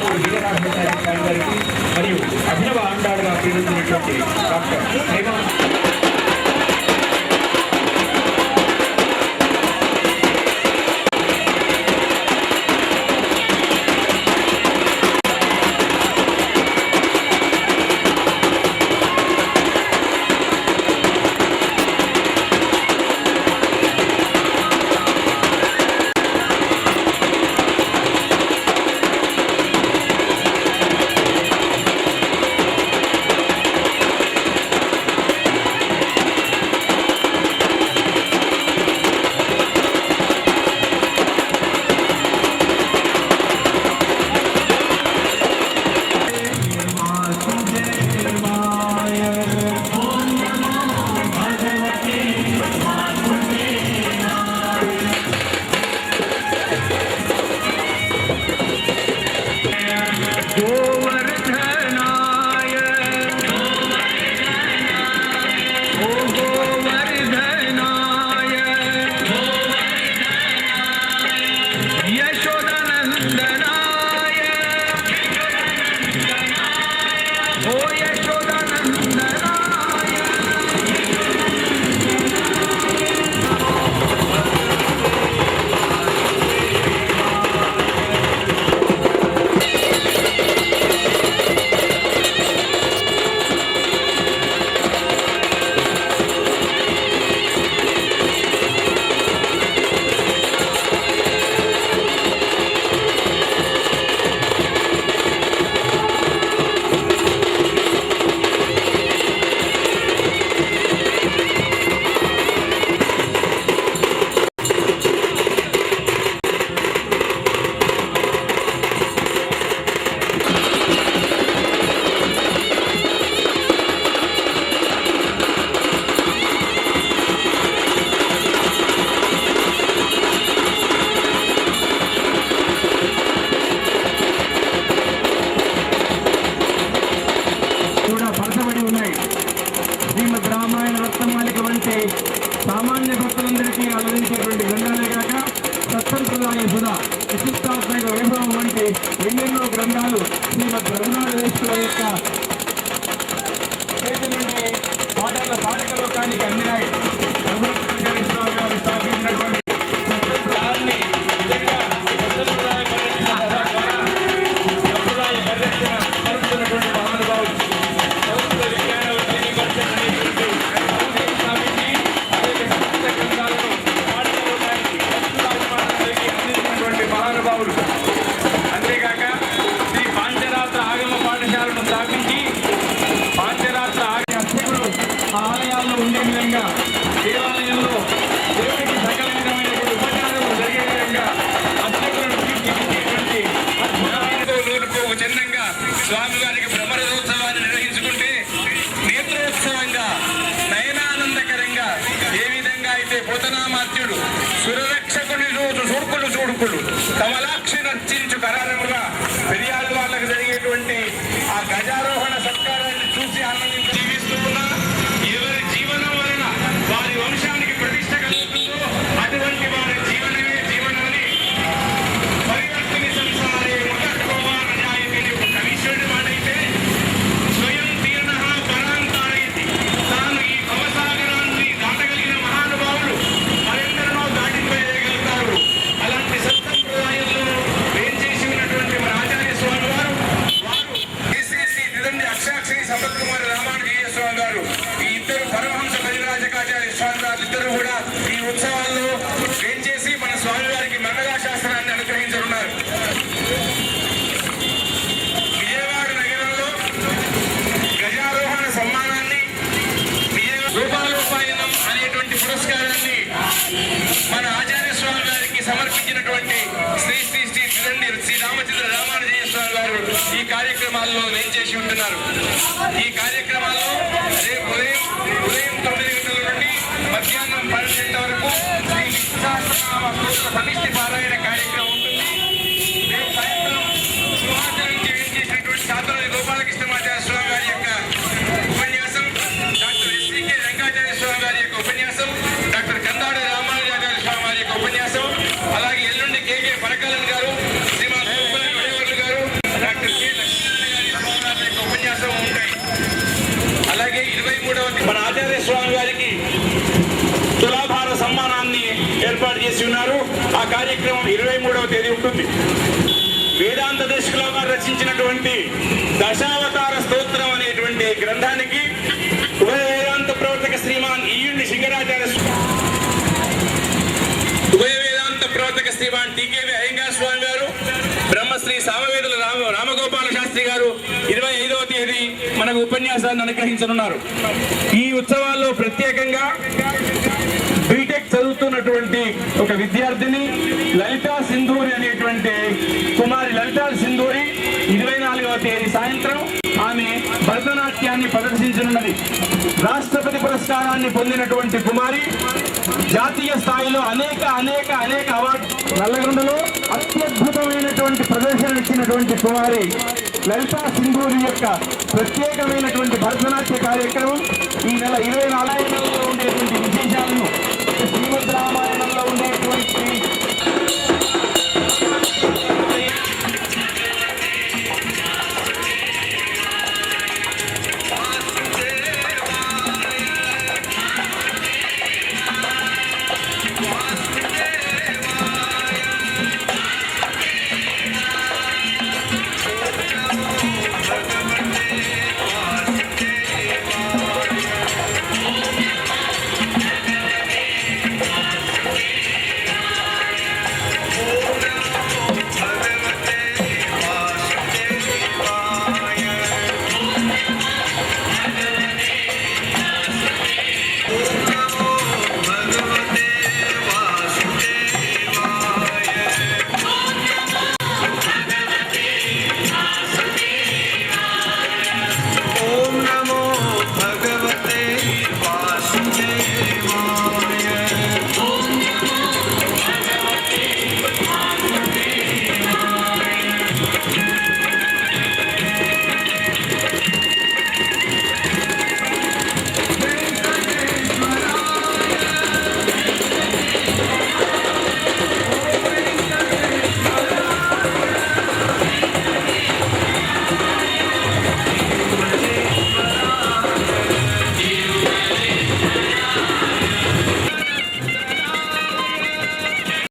నందమూరి వీరనాథాచార్య గారికి మరియు అభినవ ఆండాడుగా పేరొందినటువంటి డాక్టర్ హేమంత్ America. దేవాలయంలో దేవునికి సకల విధమైనటువంటి స్వామి వారికి భ్రమరథోత్సవాన్ని నిర్వహించుకుంటే నేత్రోత్సవంగా నయనానందకరంగా ఏ విధంగా అయితే పోతనామాత్యుడు సురరక్షకుని రోజు సూర్కులు చూడుకులు కమలాక్షి నర్చించు నమస్కారాన్ని మన ఆచార్య స్వామి గారికి సమర్పించినటువంటి శ్రీ శ్రీ శ్రీ శ్రీరండి శ్రీ రామచంద్ర రామానుజయ స్వామి గారు ఈ కార్యక్రమాల్లో నేను చేసి ఉంటున్నారు. ఈ కార్యక్రమాల్లో అలాగే ఇరవై మూడవ మన ఆచార్య స్వామి వారికి తులాభార సమ్మానాన్ని ఏర్పాటు చేసి ఉన్నారు. ఆ కార్యక్రమం ఇరవై మూడవ తేదీ ఉంటుంది. వేదాంత దశకులో వారు రచించినటువంటి దశావతార స్తోత్రం అనేటువంటి గ్రంథానికి ఉభయ వేదాంత ప్రవర్తక శ్రీమాన్ ఈయుడి సింగరాచార్య ఉభయ వేదాంత ప్రవర్తక శ్రీమాన్ టీకేవి అయ్యంగా స్వామి గారు బ్రహ్మశ్రీ సామవేద శాస్త్రి గారు ఇరవై ఐదవ తేదీ మనకు ఉపన్యాసాన్ని అనుగ్రహించనున్నారు. ఈ ఉత్సవాల్లో ప్రత్యేకంగా బీటెక్ చదువుతున్నటువంటి ఒక విద్యార్థిని లలితా సింధూరి అనేటువంటి కుమారి లలితా సింధూరి ఇరవై నాలుగవ తేదీ సాయంత్రం ఆమె భరతనాట్యాన్ని ప్రదర్శించనున్నది. రాష్ట్రపతి పురస్కారాన్ని పొందినటువంటి కుమారి జాతీయ స్థాయిలో అనేక అనేక అనేక అవార్డు నల్లగొండలో అత్యద్భుతమైనటువంటి ప్రదర్శన ఇచ్చినటువంటి కుమారి లలితా సింధూరి యొక్క ప్రత్యేకమైనటువంటి భరతనాట్య కార్యక్రమం ఈ నెల ఇరవై నాలుగు ఉండేటువంటి విశేషాలను శ్రీమద్ రామాయణం